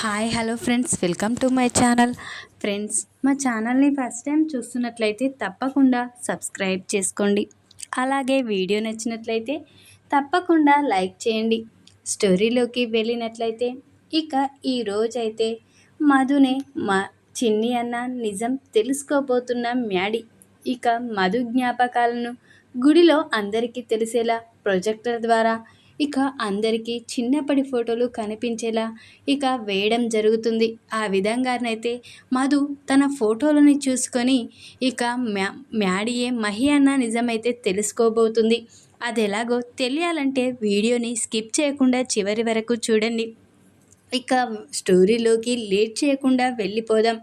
Hi hello friends welcome to my channel friends మా ఛానల్ని first time చూస్తున్నట్లయితే తప్పకుండా సబ్స్క్రైబ్ చేసుకోండి. అలాగే వీడియో నచ్చినట్లయితే తప్పకుండా లైక్ చేయండి. స్టోరీలోకి వెళ్ళినట్లయితే ఇక ఈ రోజైతే మధునే మా చిన్ని అన్న నిజం తెలుసుకోబోతున్న మ్యాడీ. ఇక మధు జ్ఞాపకాలను గుడిలో అందరికీ తెలిసేలా ప్రొజెక్టర్ ద్వారా ఇక అందరికీ చిన్నప్పటి ఫోటోలు కనిపించేలా ఇక వేయడం జరుగుతుంది. ఆ విధంగానైతే మధు తన ఫోటోలని చూసుకొని ఇక మ్యా మ్యాడియే మహి అన్న నిజమైతే తెలుసుకోబోతుంది. అది ఎలాగో తెలియాలంటే వీడియోని స్కిప్ చేయకుండా చివరి వరకు చూడండి. ఇక స్టోరీలోకి లేట్ చేయకుండా వెళ్ళిపోదాం.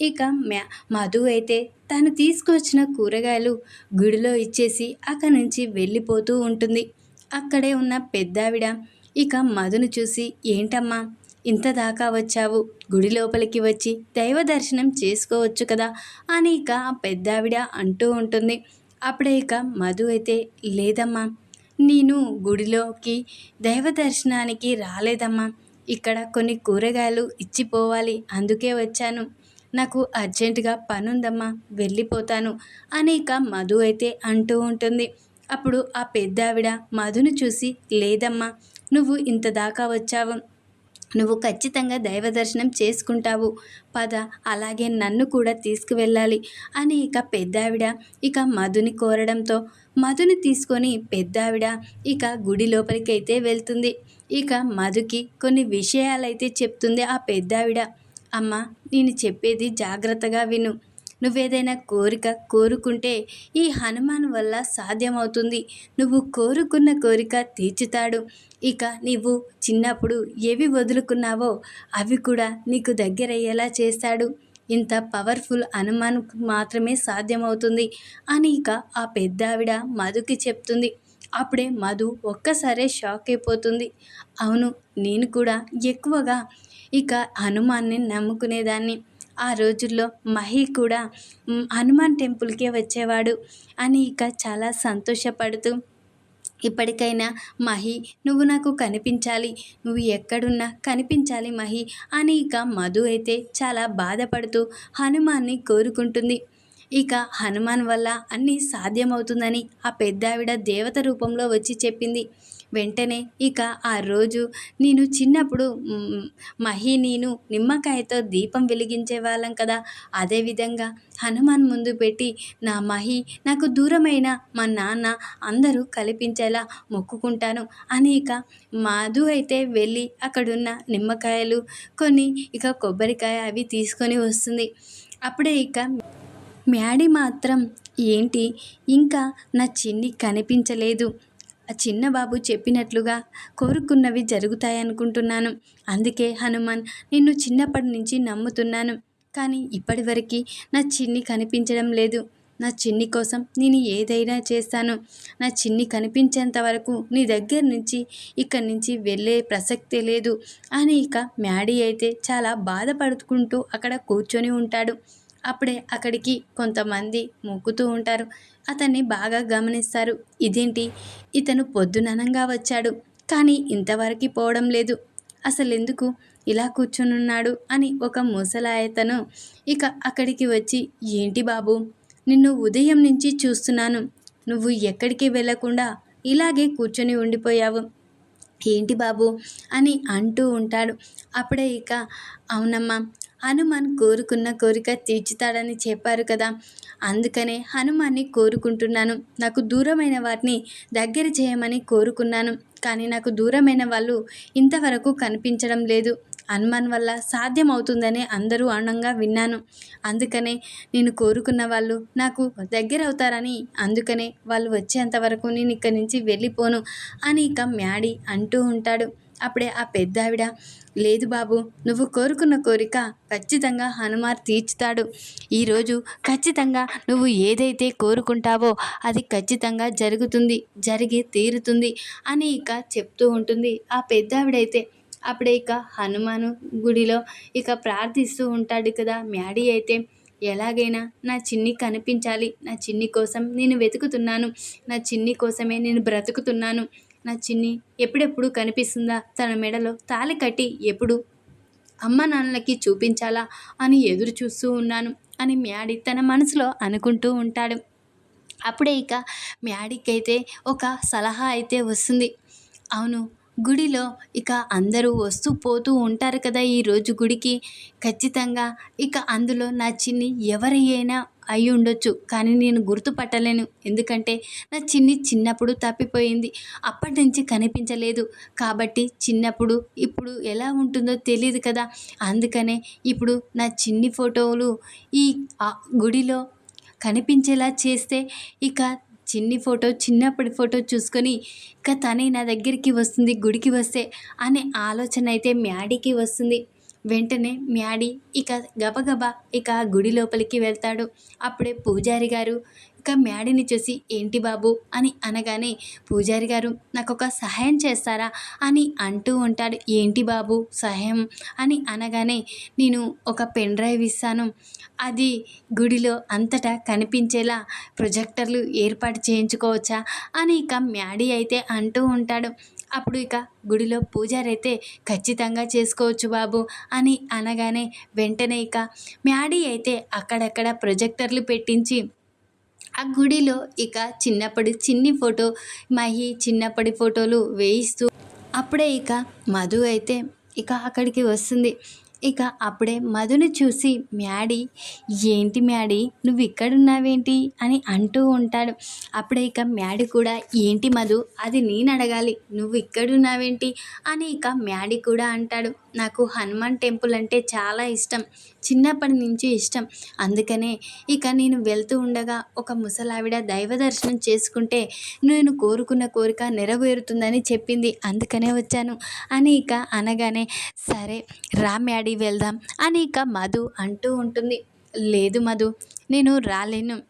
ఇక మ్యా మధు అయితే తను తీసుకొచ్చిన కూరగాయలు గుడిలో ఇచ్చేసి అక్కడి నుంచి వెళ్ళిపోతూ ఉంటుంది. అక్కడే ఉన్న పెద్దావిడ. ఇక మధును చూసి ఏంటమ్మా ఇంత దాకా వచ్చావు? గుడి లోపలికి వచ్చి దైవ దర్శనం చేసుకోవచ్చు కదా? అని ఇక ఆ పెద్దావిడ అంటూ ఉంటుంది. అప్పుడే ఇక మధు అయితే లేదమ్మా నేను గుడిలోకి దైవ దర్శనానికి రాలేదమ్మా. ఇక్కడ కొన్ని కూరగాయలు ఇచ్చిపోవాలి అందుకే వచ్చాను. నాకు అర్జెంటుగా పనుందమ్మా వెళ్ళిపోతాను అని ఇక మధు అయితే అంటూ ఉంటుంది. అప్పుడు ఆ పెద్దావిడ మధును చూసి లేదమ్మా నువ్వు ఇంత దాకా వచ్చావు. నువ్వు ఖచ్చితంగా దైవ దర్శనం చేసుకుంటావు. పద అలాగే నన్ను కూడా తీసుకువెళ్ళాలి అని ఇక పెద్దావిడ ఇక మధుని కోరడంతో మధుని తీసుకొని పెద్దావిడ ఇక గుడి లోపలికైతే వెళ్తుంది. ఇక మధుకి కొన్ని విషయాలైతే చెప్తుంది ఆ పెద్దావిడ. అమ్మ నేను చెప్పేది జాగ్రత్తగా విను. నువ్వేదైనా కోరిక కోరుకుంటే ఈ హనుమాన్ వల్ల సాధ్యమవుతుంది. నువ్వు కోరుకున్న కోరిక తీర్చుతాడు. ఇక నీవు చిన్నప్పుడు ఏవి వదులుకున్నావో అవి కూడా నీకు దగ్గరయ్యేలా చేస్తాడు. ఇంత పవర్ఫుల్ హనుమాన్ మాత్రమే సాధ్యమవుతుంది అని ఇక ఆ పెద్దావిడ మధుకి చెప్తుంది. అప్పుడే మధు ఒక్కసారే షాక్ అయిపోతుంది. అవును నేను కూడా ఎక్కువగా ఇక హనుమాన్ని నమ్ముకునేదాన్ని. ఆ రోజుల్లో మహి కూడా హనుమాన్ టెంపుల్కే వచ్చేవాడు అని ఇక చాలా సంతోషపడుతూ ఇప్పటికైనా మహి నువ్వు నాకు కనిపించాలి నువ్వు ఎక్కడున్నా కనిపించాలి మహి అని ఇక మధు అయితే చాలా బాధపడుతూ హనుమాన్ని కోరుకుంటుంది. ఇక హనుమాన్ వల్ల అన్నీ సాధ్యమవుతుందని ఆ పెద్దావిడ దేవత రూపంలో వచ్చి చెప్పింది. వెంటనే ఇక ఆ రోజు నేను చిన్నప్పుడు మహి నేను నిమ్మకాయతో దీపం వెలిగించే వాళ్ళం కదా అదేవిధంగా హనుమాన్ ముందు పెట్టి నా మహి నాకు దూరమైన మా నాన్న అందరూ కల్పించేలా మొక్కుకుంటాను అని ఇక మాధు అయితే వెళ్ళి అక్కడున్న నిమ్మకాయలు కొన్ని ఇక కొబ్బరికాయ అవి తీసుకొని వస్తుంది. అప్పుడే ఇక మ్యాడీ మాత్రం ఏంటి? ఇంకా నా చిన్ని కనిపించలేదు. ఆ చిన్న బాబు చెప్పినట్లుగా కోరుకున్నవి జరుగుతాయనుకుంటున్నాను. అందుకే హనుమాన్ నిన్ను చిన్నప్పటి నుంచి నమ్ముతున్నాను. కానీ ఇప్పటివరకు నా చిన్ని కనిపించడం లేదు. నా చిన్ని కోసం నేను ఏదైనా చేస్తాను. నా చిన్ని కనిపించేంత వరకు నీ దగ్గర నుంచి ఇక్కడి నుంచి వెళ్ళే ప్రసక్తే లేదు. అని ఇక మ్యాడీ అయితే చాలా బాధపడుకుంటూ అక్కడ కూర్చొని ఉంటాడు. అప్పుడే అక్కడికి కొంతమంది మొక్కుతూ ఉంటారు. అతన్ని బాగా గమనిస్తారు. ఇదేంటి? ఇతను పొద్దుననంగా వచ్చాడు. కానీ ఇంతవరకు పోవడం లేదు. అసలు ఎందుకు ఇలా కూర్చునున్నాడు అని ఒక ముసలాయతను ఇక అక్కడికి వచ్చి ఏంటి బాబు? నిన్ను ఉదయం నుంచి చూస్తున్నాను. నువ్వు ఎక్కడికి వెళ్ళకుండా ఇలాగే కూర్చొని ఉండిపోయావు. ఏంటి బాబు? అని అంటూ ఉంటాడు. అప్పుడే ఇక అవునమ్మా. హనుమాన్ కోరుకున్న కోరిక తీర్చుతాడని చెప్పారు కదా. అందుకనే హనుమాన్ని కోరుకుంటున్నాను. నాకు దూరమైన వాటిని దగ్గర చేయమని కోరుకున్నాను. కానీ నాకు దూరమైన వాళ్ళు ఇంతవరకు కనిపించడం లేదు. హనుమాన్ వల్ల సాధ్యమవుతుందని అందరూ అనంగా విన్నాను. అందుకనే నేను కోరుకున్న వాళ్ళు నాకు దగ్గర అవుతారని అందుకనే వాళ్ళు వచ్చేంత వరకు నేను ఇక్కడి నుంచి వెళ్ళిపోను అని ఇక మ్యాడీ అంటూ ఉంటాడు. అప్పుడే ఆ పెద్దావిడ లేదు బాబు నువ్వు కోరుకున్న కోరిక ఖచ్చితంగా హనుమార్ తీర్చుతాడు. ఈరోజు ఖచ్చితంగా నువ్వు ఏదైతే కోరుకుంటావో అది ఖచ్చితంగా జరుగుతుంది జరిగి తీరుతుంది అని ఇక చెప్తూ ఉంటుంది. ఆ పెద్దావిడైతే అప్పుడే ఇక హనుమాను గుడిలో ఇక ప్రార్థిస్తూ ఉంటాడు కదా మ్యాడీ అయితే. ఎలాగైనా నా చిన్ని కనిపించాలి నా చిన్ని కోసం నేను వెతుకుతున్నాను నా చిన్ని కోసమే నేను బ్రతుకుతున్నాను నా చిన్ని ఎప్పుడెప్పుడు కనిపిస్తుందా తన మెడలో తాళి కట్టి ఎప్పుడు? అమ్మ నాన్నలకి చూపించాలా అని ఎదురు చూస్తూ ఉన్నాను అని మ్యాడీ తన మనసులో అనుకుంటూ ఉంటాడు. అప్పుడే ఇక మ్యాడీకి అయితే ఒక సలహా అయితే వస్తుంది. అవును గుడిలో ఇక అందరూ వస్తూ పోతూ ఉంటారు కదా ఈరోజు గుడికి. ఖచ్చితంగా ఇక అందులో నా చిన్ని ఎవరైనా అయి ఉండొచ్చు. కానీ నేను గుర్తుపట్టలేను. ఎందుకంటే నా చిన్ని చిన్నప్పుడు తప్పిపోయింది. అప్పటి నుంచి కనిపించలేదు. కాబట్టి చిన్నప్పుడు ఇప్పుడు ఎలా ఉంటుందో తెలియదు కదా. అందుకనే ఇప్పుడు నా చిన్ని ఫోటోలు ఈ గుడిలో కనిపించేలా చేస్తే ఇక చిన్ని ఫోటో చిన్నప్పటి ఫోటో చూసుకొని ఇక తనే నా దగ్గరికి వస్తుంది గుడికి వస్తే అనే ఆలోచన అయితే మ్యాడీకి వస్తుంది. వెంటనే మ్యాడీ ఇక గబగబా ఇక గుడి లోపలికి వెళ్తాడు. అప్పుడే పూజారి గారు ఇక మ్యాడీని చూసి ఏంటి బాబు? అని అనగానే పూజారి గారు నాకు ఒక సహాయం చేస్తారా? అని అంటూ ఉంటాడు. ఏంటి బాబు సహాయం? అని అనగానే నేను ఒక పెన్ డ్రైవ్ ఇస్తాను. అది గుడిలో అంతటా కనిపించేలా ప్రొజెక్టర్లు ఏర్పాటు చేయించుకోవచ్చా? అని ఇక మ్యాడీ అయితే అంటూ ఉంటాడు. అప్పుడు ఇక గుడిలో పూజారి అయితే ఖచ్చితంగా చేసుకోవచ్చు బాబు అని అనగానే వెంటనే ఇక మ్యాడీ అయితే అక్కడక్కడ ప్రొజెక్టర్లు పెట్టించి ఆ గుడిలో ఇక చిన్నప్పటి చిన్ని ఫోటో మహి చిన్నప్పటి ఫోటోలు వేయిస్తూ అప్పుడే ఇక మధు అయితే ఇక అక్కడికి వస్తుంది. ఇక అప్పుడే మధుని చూసి మ్యాడీ ఏంటి మ్యాడీ? నువ్వు ఇక్కడున్నావేంటి? అని అంటూ ఉంటాడు. అప్పుడే ఇక మ్యాడీ కూడా ఏంటి మధు? అది నేను అడగాలి. నువ్వు ఇక్కడున్నావేంటి? అని ఇక మ్యాడీ కూడా అంటాడు. నాకు హనుమాన్ టెంపుల్ అంటే చాలా ఇష్టం. చిన్నప్పటి నుంచి ఇష్టం. అందుకనే ఇక నేను వెళ్తూ ఉండగా ఒక ముసలావిడ దైవ దర్శనం చేసుకుంటే నేను కోరుకున్న కోరిక నెరవేరుతుందని చెప్పింది. అందుకనే వచ్చాను. అని ఇక అనగానే సరే రా మ్యాడీ వెళ్దాం అని ఇక మధు అంటూ ఉంటుంది. లేదు మధు నేను రాలేను.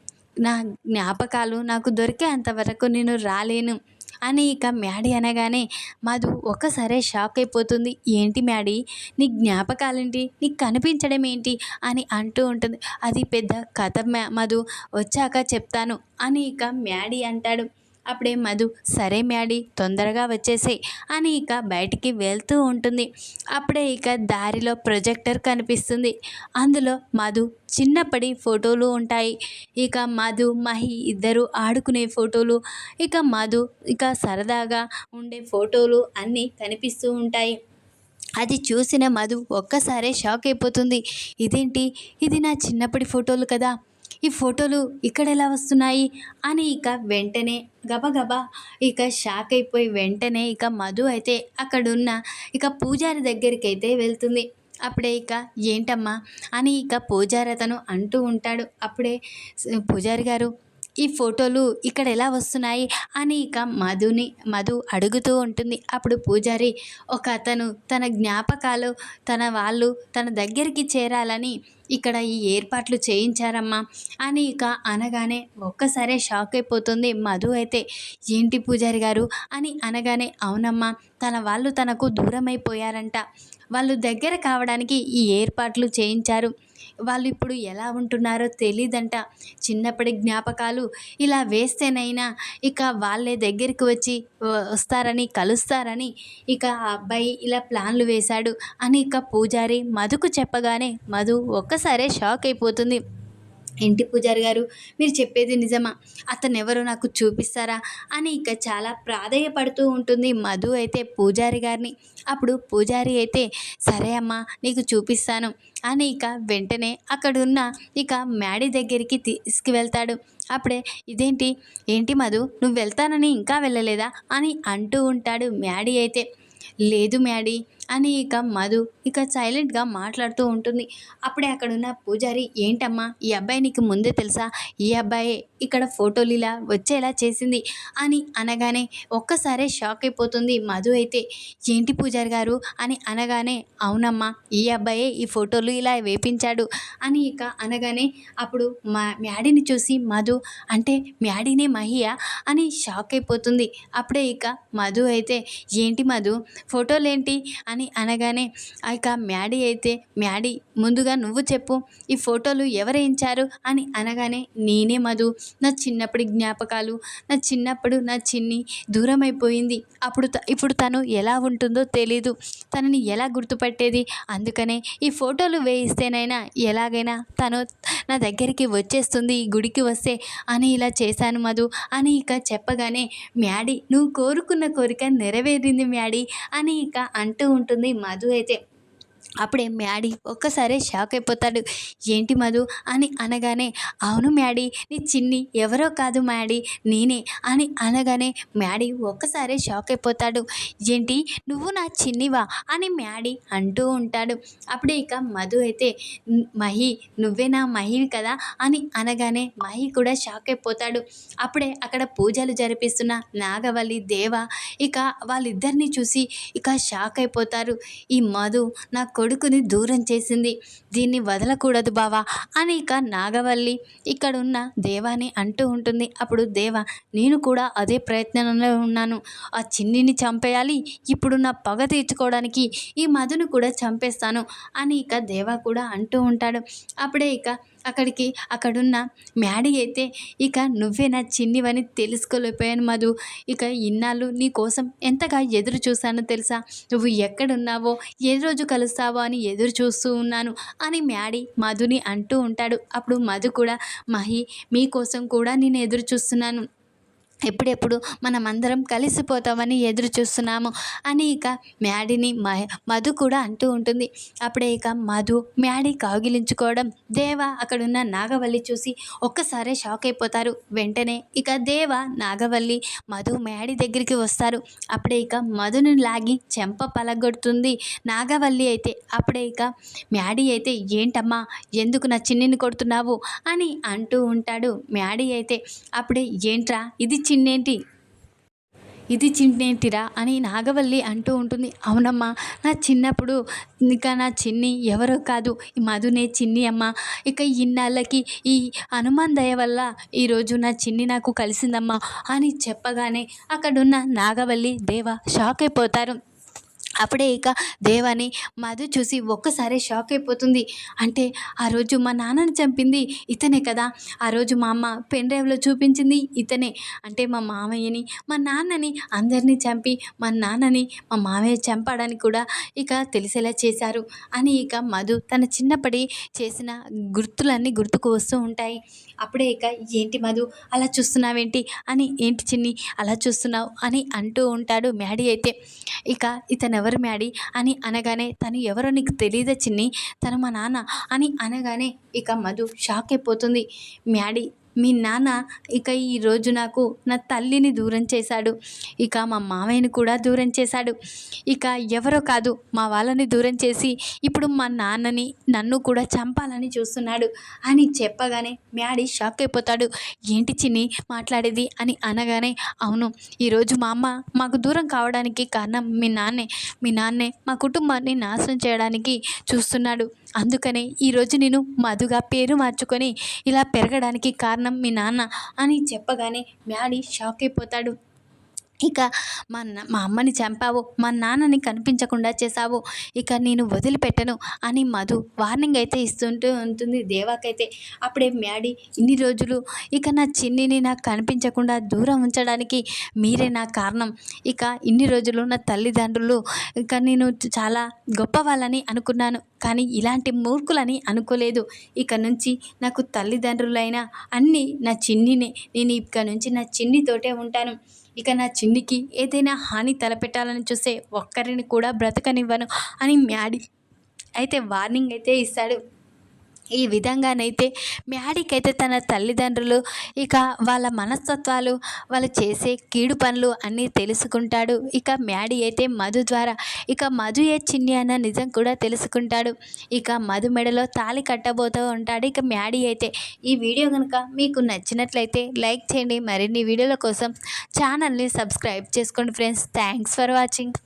నా జ్ఞాపకాలు నాకు దొరికేంత వరకు నేను రాలేను అని ఇక మ్యాడీ అనగానే మధు ఒక్కసారే షాక్ అయిపోతుంది. ఏంటి మ్యాడీ నీ జ్ఞాపకాలేంటి? నీకు కనిపించడం ఏంటి? అని అంటూ ఉంటుంది. అది పెద్ద కథ మ్యా- మధు వచ్చాక చెప్తాను అని ఇక మ్యాడీ అంటాడు. అప్పుడే మధు సరే మ్యాడీ తొందరగా వచ్చేసాయి అని ఇక బయటికి వెళ్తూ ఉంటుంది. అప్పుడే ఇక దారిలో ప్రొజెక్టర్ కనిపిస్తుంది. అందులో మధు చిన్నప్పటి ఫోటోలు ఉంటాయి. ఇక మధు మహి ఇద్దరు ఆడుకునే ఫోటోలు. ఇక మధు ఇక సరదాగా ఉండే ఫోటోలు అన్నీ కనిపిస్తూ ఉంటాయి. అది చూసిన మధు ఒక్కసారే షాక్ అయిపోతుంది. ఇదేంటి? ఇది నా చిన్నప్పటి ఫోటోలు కదా! ఈ ఫోటోలు ఇక్కడ ఎలా వస్తున్నాయి? అని ఇక వెంటనే గబగబా ఇక షాక్ అయిపోయి వెంటనే ఇక మధు అయితే అక్కడున్న ఇక పూజారి దగ్గరికి అయితే వెళ్తుంది. అప్పుడే ఇక ఏంటమ్మా? అని ఇక పూజారి అతను అంటూ ఉంటాడు. అప్పుడే పూజారి గారు ఈ ఫోటోలు ఇక్కడ ఎలా వస్తున్నాయి అని ఇక మధుని మధు అడుగుతూ ఉంటుంది. అప్పుడు పూజారి ఒక అతను తన జ్ఞాపకాలు తన వాళ్ళు తన దగ్గరికి చేరాలని ఇక్కడ ఈ ఏర్పాట్లు చేయించారమ్మా అని ఇక అనగానే ఒక్కసారే షాక్ అయిపోతుంది మధు అయితే. ఏంటి పూజారి గారు? అని అనగానే అవునమ్మా తన వాళ్ళు తనకు దూరమైపోయారంట. వాళ్ళు దగ్గర కావడానికి ఈ ఏర్పాట్లు చేయించారు. వాళ్ళు ఇప్పుడు ఎలా ఉంటున్నారో తెలీదంట. చిన్నప్పటి జ్ఞాపకాలు ఇలా వేస్తేనైనా ఇక వాళ్ళే దగ్గరికి వచ్చి వస్తారని కలుస్తారని ఇక ఆ అబ్బాయి ఇలా ప్లాన్లు వేశాడు అని ఇక పూజారి మధుకు చెప్పగానే మధు ఒక్కసారే షాక్ అయిపోతుంది. ఇంటి పూజారి గారు? మీరు చెప్పేది నిజమా? అతను ఎవరో నాకు చూపిస్తారా? అని ఇక చాలా ప్రాధేయపడుతూ ఉంటుంది మధు అయితే పూజారి గారిని. అప్పుడు పూజారి అయితే సరే అమ్మా నీకు చూపిస్తాను అని ఇక వెంటనే అక్కడున్న ఇక మ్యాడీ దగ్గరికి తీసుకువెళ్తాడు. అప్పుడే ఇదేంటి? ఏంటి మధు? నువ్వు వెళ్తానని ఇంకా వెళ్ళలేదా? అని అంటూ ఉంటాడు మ్యాడీ అయితే. లేదు మ్యాడీ అని ఇక మధు ఇక సైలెంట్గా మాట్లాడుతూ ఉంటుంది. అప్పుడే అక్కడున్న పూజారి ఏంటమ్మా ఈ అబ్బాయి నీకు ముందే తెలుసా? ఈ అబ్బాయే ఇక్కడ ఫోటోలు ఇలా వచ్చేలా చేసింది అని అనగానే ఒక్కసారే షాక్ అయిపోతుంది మధు అయితే. ఏంటి పూజారి గారు? అని అనగానే అవునమ్మా ఈ అబ్బాయే ఈ ఫోటోలు ఇలా వేపించాడు అని ఇక అనగానే అప్పుడు మా మ్యాడీని చూసి మధు అంటే మ్యాడీనే మహియా? అని షాక్ అయిపోతుంది. అప్పుడే ఇక మధు అయితే ఏంటి మధు ఫోటోలు ఏంటి అని అని అనగానే ఆ యొక్క మ్యాడీ అయితే మ్యాడీ ముందుగా నువ్వు చెప్పు ఈ ఫోటోలు ఎవరేయించారు అని అనగానే నేనే మధు. నా చిన్నప్పటి జ్ఞాపకాలు నా చిన్నప్పుడు నా చిన్ని దూరం అయిపోయింది అప్పుడు త- ఇప్పుడు తను ఎలా ఉంటుందో తెలీదు. తనని ఎలా గుర్తుపట్టేది? అందుకనే ఈ ఫోటోలు వేయిస్తేనైనా ఎలాగైనా తను నా దగ్గరికి వచ్చేస్తుంది ఈ గుడికి వస్తే అని ఇలా చేశాను మధు. అని ఇక చెప్పగానే మ్యాడీ నువ్వు కోరుకున్న కోరిక నెరవేరింది మ్యాడీ అని ఇక అంటూ ఉంటుంది. మధు అయితే అప్పుడే మ్యాడీ ఒక్కసారి షాక్ అయిపోతాడు. ఏంటి మధు? అని అనగానే అవును మ్యాడీ నీ చిన్ని ఎవరో కాదు మ్యాడీ నేనే అని అనగానే మ్యాడీ ఒక్కసారి షాక్ అయిపోతాడు. ఏంటి? నువ్వు నా చిన్నివా? అని మ్యాడీ అంటూ ఉంటాడు. అప్పుడే ఇక మధు అయితే మహి నువ్వే నా మహివి కదా? అని అనగానే మహి కూడా షాక్ అయిపోతాడు. అప్పుడే అక్కడ పూజలు జరిపిస్తున్న నాగవల్లి దేవ ఇక వాళ్ళిద్దరిని చూసి ఇక షాక్ అయిపోతారు. ఈ మధు నాకు కొడుకుని దూరం చేసింది. దీన్ని వదలకూడదు బావా. అని ఇక నాగవల్లి ఇక్కడున్న దేవాని అంటూ ఉంటుంది. అప్పుడు దేవ నేను కూడా అదే ప్రయత్నంలో ఉన్నాను. ఆ చిన్నిని చంపేయాలి. ఇప్పుడు నా పగ తీర్చుకోవడానికి ఈ మధును కూడా చంపేస్తాను. అని ఇక దేవ కూడా అంటూ ఉంటాడు. అప్పుడే ఇక అక్కడికి. అక్కడున్న మ్యాడీ అయితే ఇక నువ్వే నా చిన్నివని తెలుసుకోలేకపోయాను మధు. ఇక ఇన్నాళ్ళు నీ కోసం ఎంతగా ఎదురు చూశానో తెలుసా? నువ్వు ఎక్కడున్నావో ఏ రోజు కలుస్తావో అని ఎదురు చూస్తూ ఉన్నాను అని మ్యాడీ మధుని అంటూ ఉంటాడు. అప్పుడు మధు కూడా మహి మీకోసం కూడా నేను ఎదురు చూస్తున్నాను. ఎప్పుడెప్పుడు మనమందరం కలిసిపోతామని ఎదురు చూస్తున్నాము అని ఇక మ్యాడీని మ మధు కూడా అంటూ ఉంటుంది. అప్పుడే ఇక మధు మ్యాడీ కాగిలించుకోవడం దేవ అక్కడున్న నాగవల్లి చూసి ఒక్కసారే షాక్ అయిపోతారు వెంటనే ఇక దేవ నాగవల్లి మధు మ్యాడీ దగ్గరికి వస్తారు. అప్పుడే ఇక మధుని లాగి చెంప పలగొడుతుంది నాగవల్లి అయితే. అప్పుడే ఇక మ్యాడీ అయితే ఏంటమ్మా ఎందుకు నా చిన్నిని కొడుతున్నావు? అని అంటూ ఉంటాడు మ్యాడీ అయితే. అప్పుడే ఏంట్రా ఇది చిన్నేంటి? ఇది చిన్నేంటిరా అని నాగవల్లి అంటూ ఉంటుంది. అవునమ్మా నా చిన్నప్పుడు ఇంకా నా చిన్ని ఎవరో కాదు. ఈ మధునే చిన్ని అమ్మ. ఇక ఇన్నాళ్ళకి ఈ హనుమాన్ దయ వల్ల ఈరోజు నా చిన్ని నాకు కలిసిందమ్మా అని చెప్పగానే అక్కడున్న నాగవల్లి దేవ షాక్ అయిపోతారు. అప్పుడే ఇక దేవాని మధు చూసి ఒక్కసారి షాక్ అయిపోతుంది. అంటే ఆ రోజు మా నాన్నని చంపింది ఇతనే కదా. ఆ రోజు మా అమ్మ పెన్ డ్రైవ్లో చూపించింది ఇతనే. అంటే మా మామయ్యని మా నాన్నని అందరినీ చంపి మా నాన్నని మా మామయ్య చంపాడని కూడా ఇక తెలిసేలా చేశారు. అని ఇక మధు తన చిన్నప్పటి చేసిన గుర్తులన్నీ గుర్తుకు వస్తూ ఉంటాయి. అప్పుడే ఇక ఏంటి మధు అలా చూస్తున్నావేంటి? అని ఏంటి చిన్ని అలా చూస్తున్నావు? అని అంటూ ఉంటాడు మ్యాడీ అయితే. ఇక ఇతను ఎవరు మ్యాడీ అని అనగానే తను ఎవరో నీకు తెలియదా చిన్ని? తను మా నాన్న అని అనగానే ఇక మధు షాక్ అయిపోతుంది. మ్యాడీ మీ నాన్న ఇక ఈరోజు నాకు నా తల్లిని దూరం చేశాడు. ఇక మా మామయ్యని కూడా దూరం చేశాడు. ఇక ఎవరో కాదు మా వాళ్ళని దూరం చేసి ఇప్పుడు మా నాన్నని నన్ను కూడా చంపాలని చూస్తున్నాడు అని చెప్పగానే మ్యాడీ షాక్ అయిపోతాడు. ఏంటి చిన్ని మాట్లాడేది అని అనగానే అవును ఈరోజు మా అమ్మ మాకు దూరం కావడానికి కారణం మీ నాన్నే మీ నాన్నే మా కుటుంబాన్ని నాశనం చేయడానికి చూస్తున్నాడు. అందుకనే ఈరోజు నేను మధుగా పేరు మార్చుకొని ఇలా పెరగడానికి కారణం మీ నాన్న అని చెప్పగానే మ్యాడీ షాక్ అయిపోతాడు. ఇక మా నా- మా అమ్మని చంపావు మా నాన్నని కనిపించకుండా చేశావు ఇక నేను వదిలిపెట్టను అని మధు వార్నింగ్ అయితే ఇస్తుంటూ ఉంటుంది దేవాకైతే. అప్పుడే మ్యాడీ ఇన్ని రోజులు ఇక నా చిన్నిని నాకు కనిపించకుండా దూరం ఉంచడానికి మీరే నా కారణం. ఇక ఇన్ని రోజులు నా తల్లిదండ్రులు ఇక నేను చాలా గొప్ప వాళ్ళని అనుకున్నాను కానీ ఇలాంటి మూర్ఖులని అనుకోలేదు. ఇక నుంచి నాకు తల్లిదండ్రులైన అన్నీ నా చిన్నినే నేను ఇక నుంచి నా చిన్నితోటే ఉంటాను. ఇక నా చిన్నికి ఏదైనా హాని తలపెట్టాలని చూస్తే ఒక్కరిని కూడా బ్రతకనివ్వను అని మ్యాడీ అయితే వార్నింగ్ అయితే ఇస్తాడు. ఈ విధంగానైతే మ్యాడీకైతే తన తల్లిదండ్రులు ఇక వాళ్ళ మనస్తత్వాలు వాళ్ళు చేసే కీడు పనులు అన్నీ తెలుసుకుంటాడు. ఇక మ్యాడీ అయితే మధు ద్వారా ఇక మధు ఏ చిన్ని అన్న నిజం కూడా తెలుసుకుంటాడు. ఇక మధు మెడలో తాళి కట్టబోతూ ఉంటాడు. ఇక మ్యాడీ అయితే ఈ వీడియో కనుక మీకు నచ్చినట్లయితే లైక్ చేయండి. మరిన్ని వీడియోల కోసం ఛానల్ని సబ్స్క్రైబ్ చేసుకోండి ఫ్రెండ్స్. Thanks for watching.